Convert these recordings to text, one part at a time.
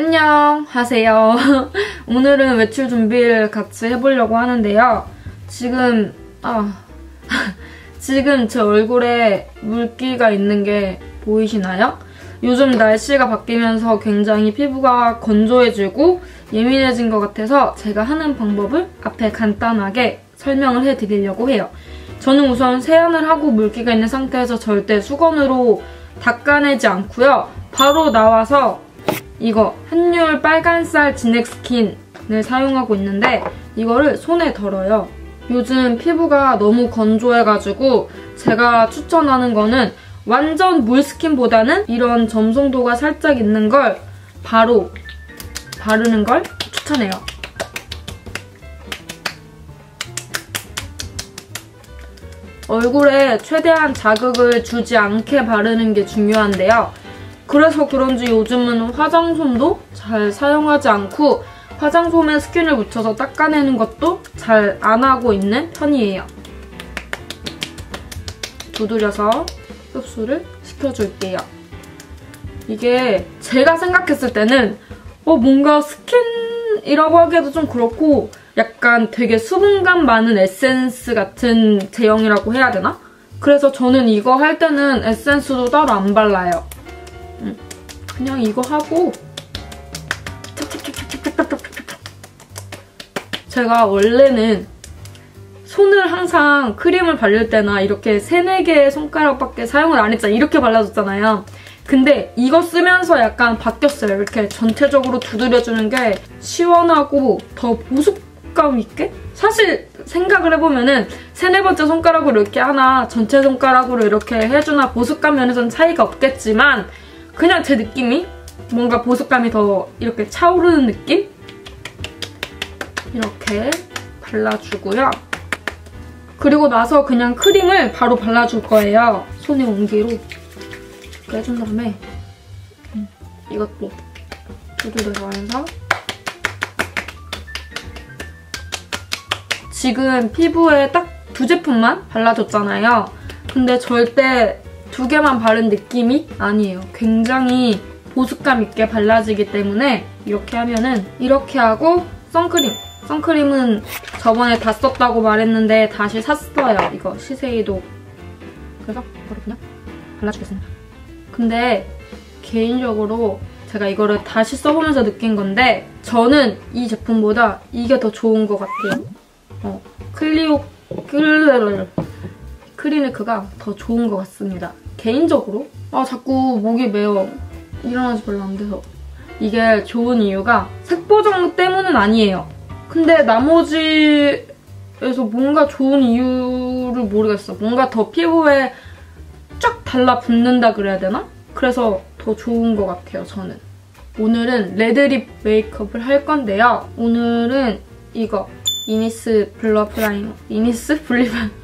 안녕 하세요. 오늘은 외출 준비를 같이 해보려고 하는데요. 지금 아 지금 제 얼굴에 물기가 있는 게 보이시나요? 요즘 날씨가 바뀌면서 굉장히 피부가 건조해지고 예민해진 것 같아서 제가 하는 방법을 앞에 간단하게 설명을 해드리려고 해요. 저는 우선 세안을 하고 물기가 있는 상태에서 절대 수건으로 닦아내지 않고요. 바로 나와서 이거 한율 빨간쌀 진액 스킨을 사용하고 있는데 이거를 손에 덜어요. 요즘 피부가 너무 건조해가지고 제가 추천하는 거는 완전 물 스킨보다는 이런 점성도가 살짝 있는 걸 바로 바르는 걸 추천해요. 얼굴에 최대한 자극을 주지 않게 바르는 게 중요한데요. 그래서 그런지 요즘은 화장솜도 잘 사용하지 않고 화장솜에 스킨을 묻혀서 닦아내는 것도 잘 안 하고 있는 편이에요. 두드려서 흡수를 시켜줄게요. 이게 제가 생각했을 때는 어 뭔가 스킨이라고 하기에도 좀 그렇고 약간 되게 수분감 많은 에센스 같은 제형이라고 해야 되나? 그래서 저는 이거 할 때는 에센스도 따로 안 발라요. 그냥 이거 하고 제가 원래는 손을 항상 크림을 바를 때나 이렇게 3, 4개의 손가락밖에 사용을 안 했잖아요. 이렇게 발라줬잖아요. 근데 이거 쓰면서 약간 바뀌었어요. 이렇게 전체적으로 두드려주는 게 시원하고 더 보습감 있게? 사실 생각을 해보면은 세네 번째 손가락으로 이렇게 하나 전체 손가락으로 이렇게 해주나 보습감 면에서는 차이가 없겠지만 그냥 제 느낌이 뭔가 보습감이 더 이렇게 차오르는 느낌? 이렇게 발라주고요. 그리고 나서 그냥 크림을 바로 발라줄 거예요. 손에 온기로 해준 다음에 이것도 두드려서 해서 지금 피부에 딱 두 제품만 발라줬잖아요. 근데 절대 두 개만 바른 느낌이 아니에요. 굉장히 보습감 있게 발라지기 때문에 이렇게 하면은 이렇게 하고 선크림. 선크림은 저번에 다 썼다고 말했는데 다시 샀어요. 이거 시세이도. 그래서 이거를 그냥 발라주겠습니다. 근데 개인적으로 제가 이거를 다시 써보면서 느낀 건데 저는 이 제품보다 이게 더 좋은 것 같아요. 어, 클리오 클 크리네크가 더 좋은 것 같습니다. 개인적으로 아 자꾸 목이 메어 일어나지 별로 안 돼서 이게 좋은 이유가 색보정 때문은 아니에요. 근데 나머지에서 뭔가 좋은 이유를 모르겠어. 뭔가 더 피부에 쫙 달라붙는다 그래야 되나? 그래서 더 좋은 것 같아요, 저는. 오늘은 레드립 메이크업을 할 건데요. 오늘은 이거 이니스 블러 프라이머 이니스 블리바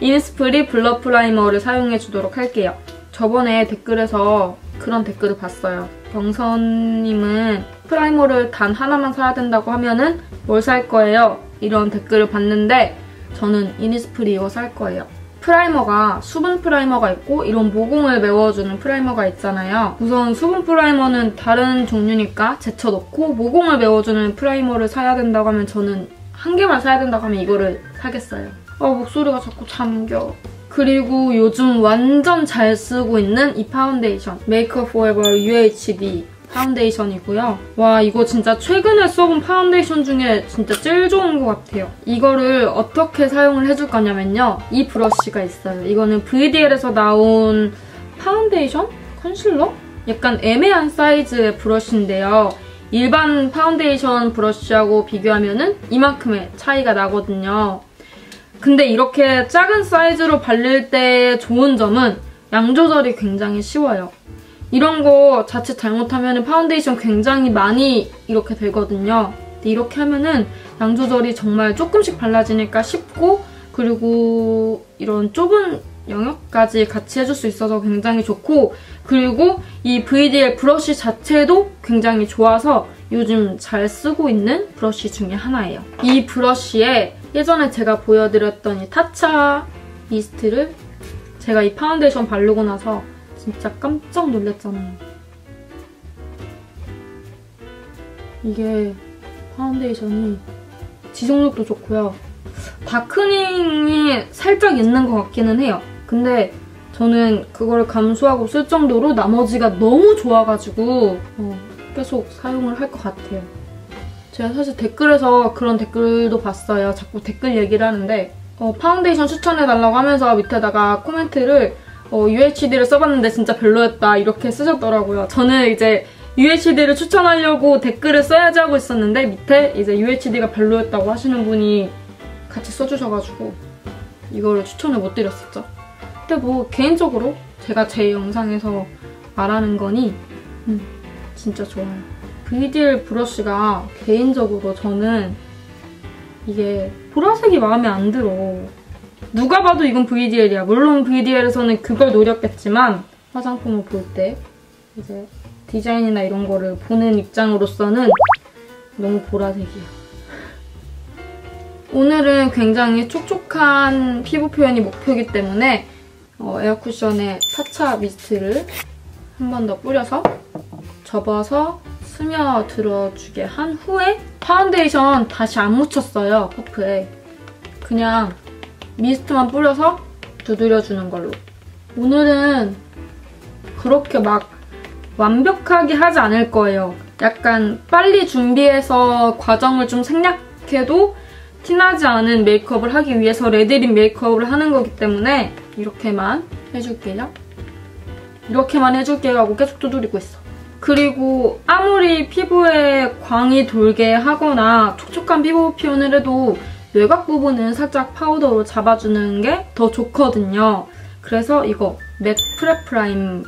이니스프리 블러 프라이머를 사용해주도록 할게요. 저번에 댓글에서 그런 댓글을 봤어요. 병선님은 프라이머를 단 하나만 사야 된다고 하면은 뭘 살 거예요? 이런 댓글을 봤는데 저는 이니스프리 이거 살 거예요. 프라이머가 수분 프라이머가 있고 이런 모공을 메워주는 프라이머가 있잖아요. 우선 수분 프라이머는 다른 종류니까 제쳐놓고 모공을 메워주는 프라이머를 사야 된다고 하면 저는 한 개만 사야 된다고 하면 이거를 사겠어요. 아 목소리가 자꾸 잠겨. 그리고 요즘 완전 잘 쓰고 있는 이 파운데이션 메이크업 포에버 UHD 파운데이션이고요. 와 이거 진짜 최근에 써본 파운데이션 중에 진짜 제일 좋은 것 같아요. 이거를 어떻게 사용을 해줄 거냐면요. 이 브러쉬가 있어요. 이거는 VDL에서 나온 파운데이션? 컨실러? 약간 애매한 사이즈의 브러쉬인데요. 일반 파운데이션 브러쉬하고 비교하면 은 이만큼의 차이가 나거든요. 근데 이렇게 작은 사이즈로 바를 때 좋은 점은 양 조절이 굉장히 쉬워요. 이런 거 자칫 잘못하면 파운데이션 굉장히 많이 이렇게 되거든요. 근데 이렇게 하면은 양 조절이 정말 조금씩 발라지니까 쉽고 그리고 이런 좁은 영역까지 같이 해줄 수 있어서 굉장히 좋고 그리고 이 VDL 브러쉬 자체도 굉장히 좋아서 요즘 잘 쓰고 있는 브러쉬 중에 하나예요. 이 브러쉬에 예전에 제가 보여드렸던 이 타차 미스트를 제가 이 파운데이션 바르고 나서 진짜 깜짝 놀랐잖아요. 이게 파운데이션이 지속력도 좋고요. 다크닝이 살짝 있는 것 같기는 해요. 근데 저는 그걸 감수하고 쓸 정도로 나머지가 너무 좋아가지고 어, 계속 사용을 할 것 같아요. 제가 사실 댓글에서 그런 댓글도 봤어요. 자꾸 댓글 얘기를 하는데 어, 파운데이션 추천해달라고 하면서 밑에다가 코멘트를 어, UHD를 써봤는데 진짜 별로였다 이렇게 쓰셨더라고요. 저는 이제 UHD를 추천하려고 댓글을 써야지 하고 있었는데 밑에 이제 UHD가 별로였다고 하시는 분이 같이 써주셔가지고 이거를 추천을 못 드렸었죠. 근데 뭐 개인적으로 제가 제 영상에서 말하는 거니 음, 진짜 좋아요. VDL 브러쉬가 개인적으로 저는 이게 보라색이 마음에 안 들어. 누가 봐도 이건 VDL이야. 물론 VDL에서는 그걸 노렸겠지만 화장품을 볼 때 이제 디자인이나 이런 거를 보는 입장으로서는 너무 보라색이야. 오늘은 굉장히 촉촉한 피부 표현이 목표이기 때문에 어, 에어쿠션에 사차 미스트를 한 번 더 뿌려서 접어서 스며들어주게 한 후에 파운데이션 다시 안 묻혔어요, 퍼프에. 그냥 미스트만 뿌려서 두드려주는 걸로. 오늘은 그렇게 막 완벽하게 하지 않을 거예요. 약간 빨리 준비해서 과정을 좀 생략해도 티나지 않은 메이크업을 하기 위해서 레드립 메이크업을 하는 거기 때문에 이렇게만 해줄게요. 이렇게만 해줄게요 하고 계속 두드리고 있어. 그리고 아무리 피부에 광이 돌게 하거나 촉촉한 피부 표현을 해도 외곽 부분은 살짝 파우더로 잡아주는 게 더 좋거든요. 그래서 이거 맥 프레프라임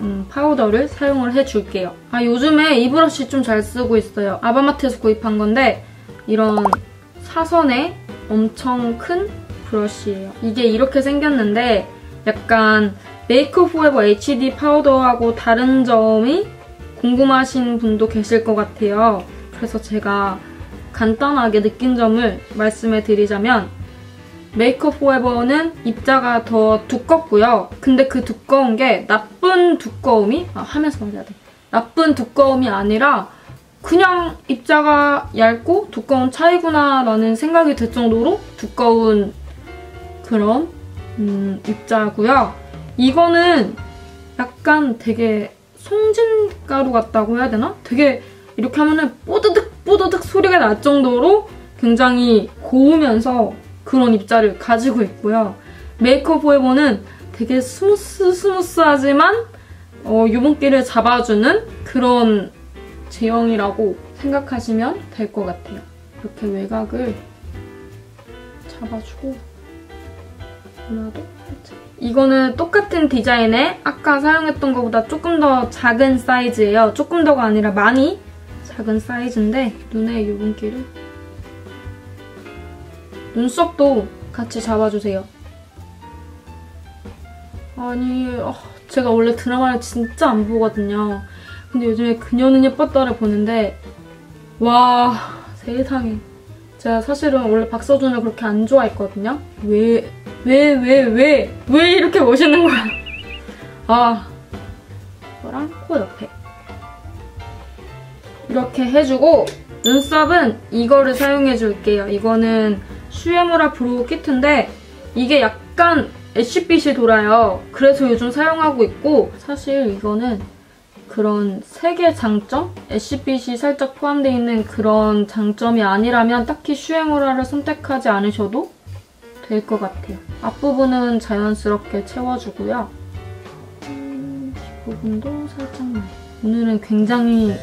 음, 파우더를 사용을 해줄게요. 아 요즘에 이 브러쉬 좀 잘 쓰고 있어요. 아바마트에서 구입한 건데 이런 사선에 엄청 큰 브러쉬예요. 이게 이렇게 생겼는데 약간 메이크업 포에버 HD 파우더하고 다른 점이 궁금하신 분도 계실 것 같아요. 그래서 제가 간단하게 느낀 점을 말씀해 드리자면 메이크업 포에버는 입자가 더 두껍고요. 근데 그 두꺼운 게 나쁜 두꺼움이 아, 하면서 말해야 돼. 나쁜 두꺼움이 아니라 그냥 입자가 얇고 두꺼운 차이구나 라는 생각이 들 정도로 두꺼운 그런 음, 입자고요. 이거는 약간 되게 송진가루 같다고 해야 되나? 되게 이렇게 하면은 뽀드득 뽀드득 소리가 날 정도로 굉장히 고우면서 그런 입자를 가지고 있고요. 메이크업 포에버는 되게 스무스 스무스하지만 어, 유분기를 잡아주는 그런 제형이라고 생각하시면 될 것 같아요. 이렇게 외곽을 잡아주고 하나도 이거는 똑같은 디자인에 아까 사용했던 것보다 조금 더 작은 사이즈예요. 조금 더가 아니라 많이 작은 사이즈인데 눈에 유분기를 눈썹도 같이 잡아주세요. 아니 어, 제가 원래 드라마를 진짜 안 보거든요. 근데 요즘에 그녀는 예뻤다를 보는데 와 세상에 제가 사실은 원래 박서준을 그렇게 안 좋아했거든요. 왜, 왜, 왜, 왜, 왜 이렇게 멋있는 거야. 아, 이거랑 코 옆에. 이렇게 해주고 눈썹은 이거를 사용해줄게요. 이거는 슈에무라 브로우 키트인데 이게 약간 애쉬빛이 돌아요. 그래서 요즘 사용하고 있고 사실 이거는 그런 색의 장점? 애쉬빛이 살짝 포함되어 있는 그런 장점이 아니라면 딱히 슈에무라를 선택하지 않으셔도 될 것 같아요. 앞부분은 자연스럽게 채워주고요. 음, 뒷부분도 살짝만. 오늘은 굉장히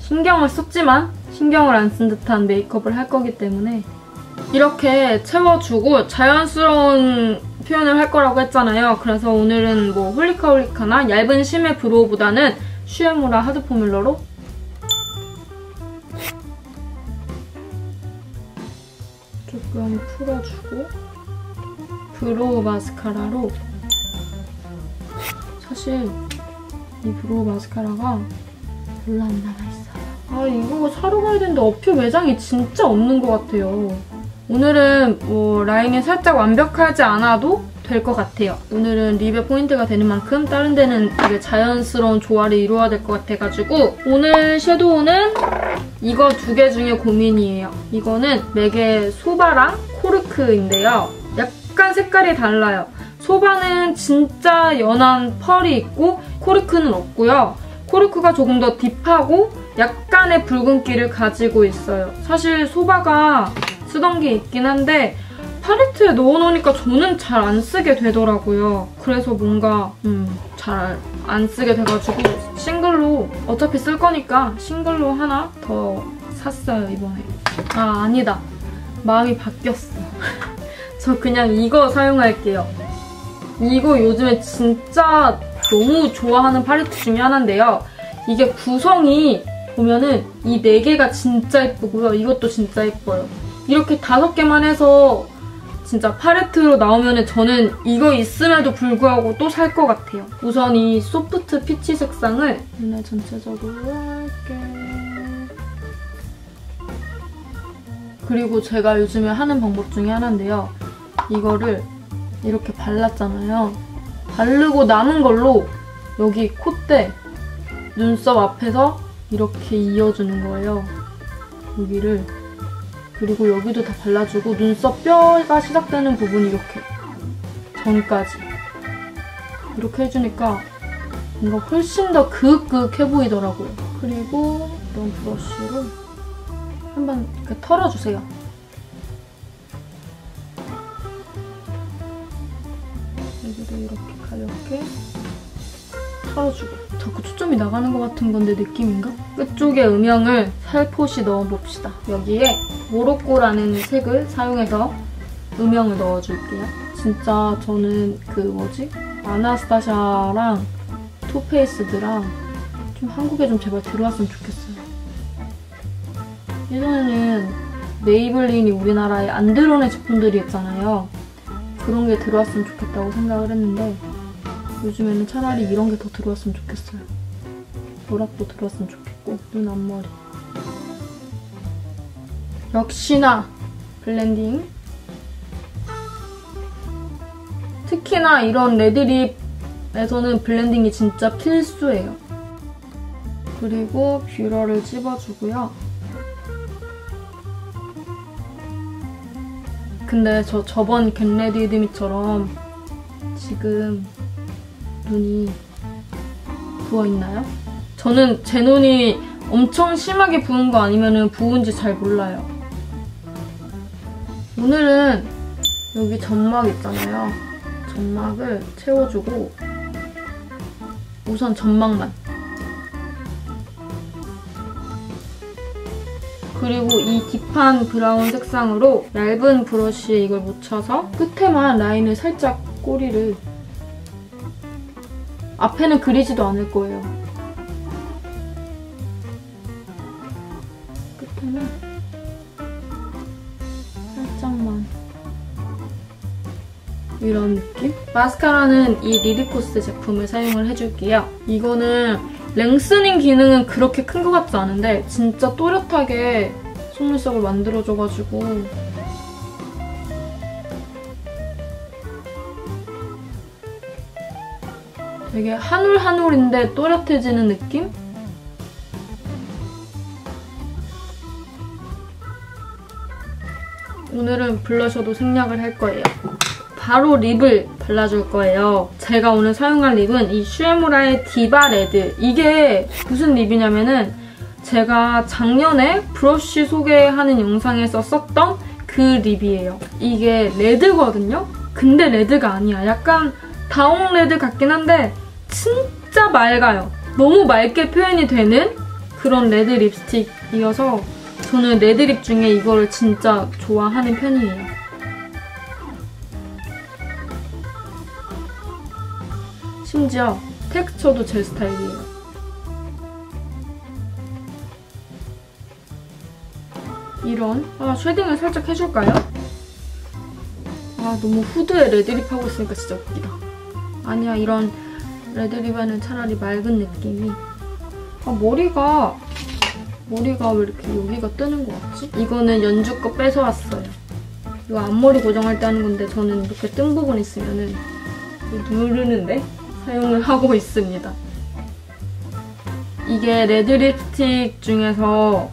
신경을 썼지만 신경을 안 쓴 듯한 메이크업을 할 거기 때문에 이렇게 채워주고 자연스러운 표현을 할 거라고 했잖아요. 그래서 오늘은 뭐 홀리카홀리카나 얇은 심의 브로우보다는 슈에무라 하드 포뮬러로 조금 풀어주고 브로우 마스카라로 사실 이 브로우 마스카라가 별로 안 남아있어요. 아 이거 사러 가야 되는데 어필 매장이 진짜 없는 것 같아요. 오늘은 뭐 라인이 살짝 완벽하지 않아도 될 것 같아요. 오늘은 립의 포인트가 되는 만큼 다른 데는 되게 자연스러운 조화를 이루어야 될 것 같아가지고 오늘 섀도우는 이거 두 개 중에 고민이에요. 이거는 맥의 소바랑 코르크인데요. 약간 색깔이 달라요. 소바는 진짜 연한 펄이 있고 코르크는 없고요. 코르크가 조금 더 딥하고 약간의 붉은기를 가지고 있어요. 사실 소바가 쓰던 게 있긴 한데 팔레트에 넣어놓으니까 저는 잘 안 쓰게 되더라고요. 그래서 뭔가 음, 잘 안 쓰게 돼가지고 싱글로 어차피 쓸 거니까 싱글로 하나 더 샀어요, 이번에. 아, 아니다. 마음이 바뀌었어. 저 그냥 이거 사용할게요. 이거 요즘에 진짜 너무 좋아하는 팔레트 중에 하나인데요. 이게 구성이 보면은 이 네 개가 진짜 예쁘고요. 이것도 진짜 예뻐요. 이렇게 다섯 개만 해서 진짜 팔레트로 나오면 저는 이거 있음에도 불구하고 또 살 것 같아요. 우선 이 소프트 피치 색상을 눈에 전체적으로 할게. 그리고 제가 요즘에 하는 방법 중에 하나인데요. 이거를 이렇게 발랐잖아요. 바르고 남은 걸로 여기 콧대, 눈썹 앞에서 이렇게 이어주는 거예요. 여기를. 그리고 여기도 다 발라주고 눈썹 뼈가 시작되는 부분 이렇게 전까지 이렇게 해주니까 뭔가 훨씬 더 그윽그윽해 보이더라고요. 그리고 이런 브러쉬로 한번 털어주세요. 이렇게 가볍게 털어주고 자꾸 초점이 나가는 것 같은 건데 느낌인가? 끝쪽에 음영을 살포시 넣어봅시다. 여기에 모로코라는 색을 사용해서 음영을 넣어줄게요. 진짜 저는 그 뭐지? 아나스타샤랑 투페이스드랑 좀 한국에 좀 제발 들어왔으면 좋겠어요. 예전에는 메이블린이 우리나라에 안 들어오는 제품들이 있잖아요. 그런 게 들어왔으면 좋겠다고 생각을 했는데 요즘에는 차라리 이런 게 더 들어왔으면 좋겠어요. 노랗도 들어왔으면 좋겠고 눈 앞머리 역시나 블렌딩 특히나 이런 레드립에서는 블렌딩이 진짜 필수예요. 그리고 뷰러를 찝어주고요. 근데 저 저번 겟레디드미처럼 지금 눈이 부어있나요? 저는 제 눈이 엄청 심하게 부은 거 아니면 부은지 잘 몰라요. 오늘은 여기 점막 있잖아요. 점막을 채워주고 우선 점막만 그리고 이 딥한 브라운 색상으로 얇은 브러쉬에 이걸 묻혀서 끝에만 라인을 살짝 꼬리를 앞에는 그리지도 않을 거예요. 끝에는 살짝만 이런 느낌? 마스카라는 이 리리코스 제품을 사용을 해줄게요. 이거는 랭스닝 기능은 그렇게 큰 것 같지 않은데 진짜 또렷하게 속눈썹을 만들어줘가지고 되게 한올 한올인데 또렷해지는 느낌? 오늘은 블러셔도 생략을 할 거예요. 바로 립을 발라줄 거예요. 제가 오늘 사용할 립은 이 슈에무라의 디바 레드. 이게 무슨 립이냐면은 제가 작년에 브러쉬 소개하는 영상에서 썼던 그 립이에요. 이게 레드거든요? 근데 레드가 아니야. 약간 다홍 레드 같긴 한데 진짜 맑아요. 너무 맑게 표현이 되는 그런 레드 립스틱이어서 저는 레드립 중에 이거를 진짜 좋아하는 편이에요. 심지어 텍스처도 제 스타일이에요. 이런 아 쉐딩을 살짝 해줄까요? 아 너무 후드에 레드립 하고 있으니까 진짜 웃기다. 아니야 이런 레드립에는 차라리 맑은 느낌이 아 머리가 머리가 왜 이렇게 여기가 뜨는 것 같지? 이거는 연주 거 뺏어왔어요. 이거 앞머리 고정할 때 하는 건데 저는 이렇게 뜬 부분 있으면은 누르는데 사용을 하고 있습니다. 이게 레드 립스틱 중에서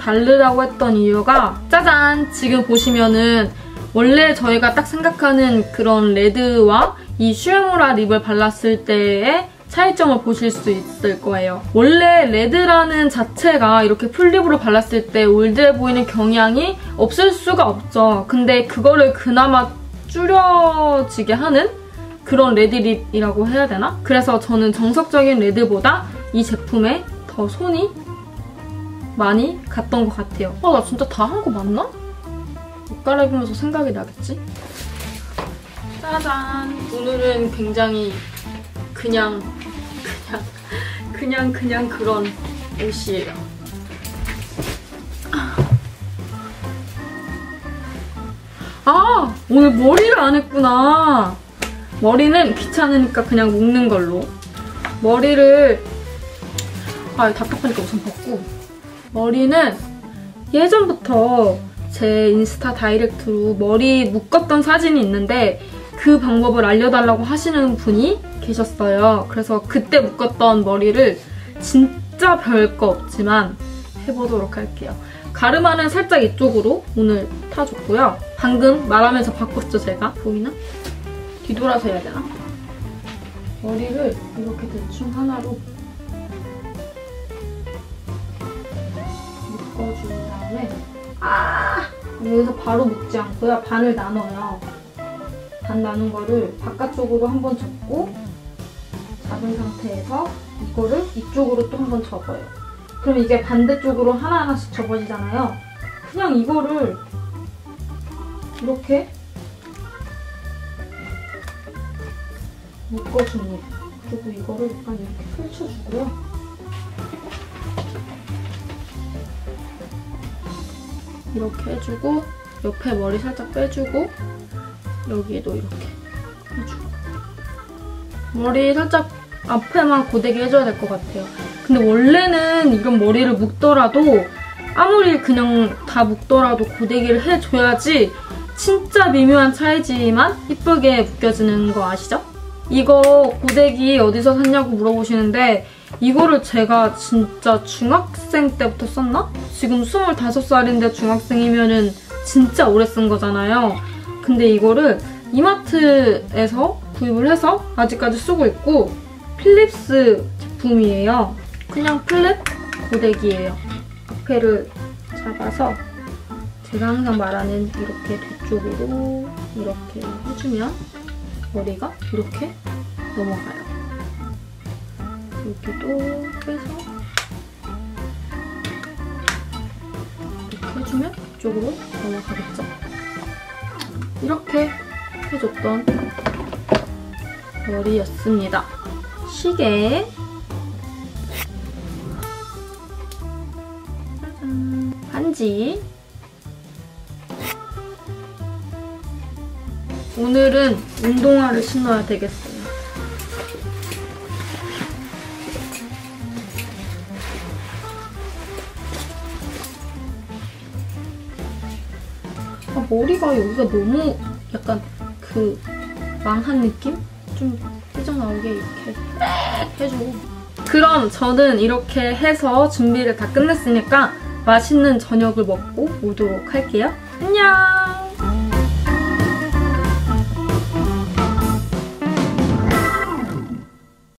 다르다고 했던 이유가 짜잔! 지금 보시면은 원래 저희가 딱 생각하는 그런 레드와 이 슈에무라 립을 발랐을 때의 차이점을 보실 수 있을 거예요. 원래 레드라는 자체가 이렇게 풀립으로 발랐을 때 올드해 보이는 경향이 없을 수가 없죠. 근데 그거를 그나마 줄여지게 하는 그런 레드립이라고 해야 되나? 그래서 저는 정석적인 레드보다 이 제품에 더 손이 많이 갔던 것 같아요. 아, 나 진짜 다 한 거 맞나? 옷 갈아입으면서 생각이 나겠지? 짜잔! 오늘은 굉장히 그냥 그냥 그냥 그냥 그런 옷이에요. 아 오늘 머리를 안 했구나. 머리는 귀찮으니까 그냥 묶는 걸로. 머리를 아 답답하니까 우선 벗고 머리는 예전부터 제 인스타 다이렉트로 머리 묶었던 사진이 있는데 그 방법을 알려달라고 하시는 분이 계셨어요. 그래서 그때 묶었던 머리를 진짜 별거 없지만 해보도록 할게요. 가르마는 살짝 이쪽으로 오늘 타줬고요. 방금 말하면서 바꿨죠, 제가? 보이나? 뒤돌아서 해야 되나? 머리를 이렇게 대충 하나로 묶어준 다음에 아! 여기서 바로 묶지 않고요. 반을 나눠요. 반 나눈 거를 바깥쪽으로 한 번 접고 잡은 상태에서 이거를 이쪽으로 또 한 번 접어요. 그럼 이게 반대쪽으로 하나하나씩 접어지잖아요. 그냥 이거를 이렇게 묶어줍니다. 그리고 이거를 약간 이렇게 펼쳐주고요. 이렇게 해주고 옆에 머리 살짝 빼주고 여기도 이렇게 해주고 머리 살짝 앞에만 고데기 해줘야 될 것 같아요. 근데 원래는 이런 머리를 묶더라도 아무리 그냥 다 묶더라도 고데기를 해줘야지 진짜 미묘한 차이지만 이쁘게 묶여지는 거 아시죠? 이거 고데기 어디서 샀냐고 물어보시는데 이거를 제가 진짜 중학생 때부터 썼나? 지금 25살인데 중학생이면은 진짜 오래 쓴 거잖아요. 근데 이거를 이마트에서 구입을 해서 아직까지 쓰고 있고 필립스 제품이에요. 그냥 플랫 고데기예요. 앞에를 잡아서 제가 항상 말하는 이렇게 뒤쪽으로 이렇게 해주면 머리가 이렇게 넘어가요. 여기도 빼서 이렇게 해주면 이쪽으로 넘어가겠죠. 이렇게 해줬던 머리였습니다. 시계. 반지 오늘은 운동화를 신어야 되겠어요. 아, 머리가 여기가 너무 약간 그 망한 느낌? 좀 삐져나오게 이렇게 해주고 그럼 저는 이렇게 해서 준비를 다 끝냈으니까 맛있는 저녁을 먹고 오도록 할게요. 안녕!